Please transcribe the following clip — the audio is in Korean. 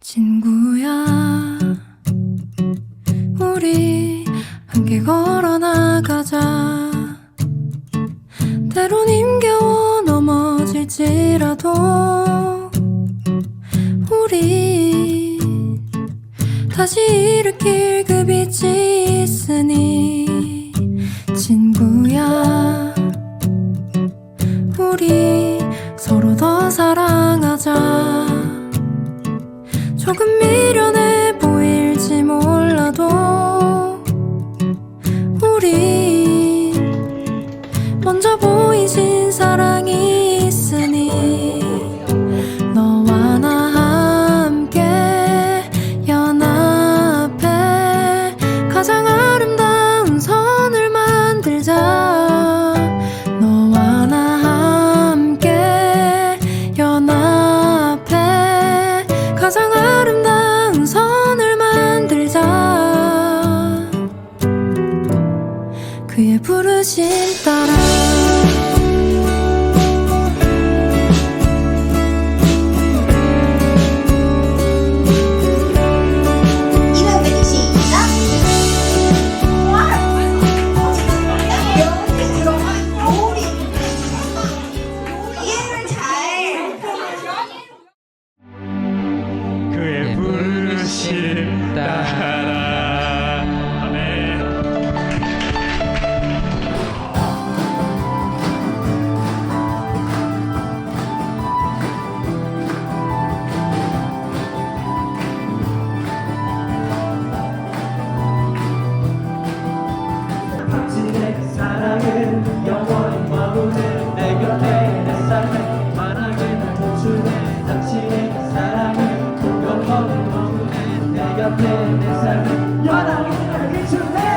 친구야 우리 함께 걸어 나가자. 때론 힘겨워 넘어질지라도 우리 다시 일으킬 그 빛이 있으니 친구야 우리 서로 더 사랑하자 부르심 따라 그의 네, 부르심 따라 에내 삶을 연하게 날 비추네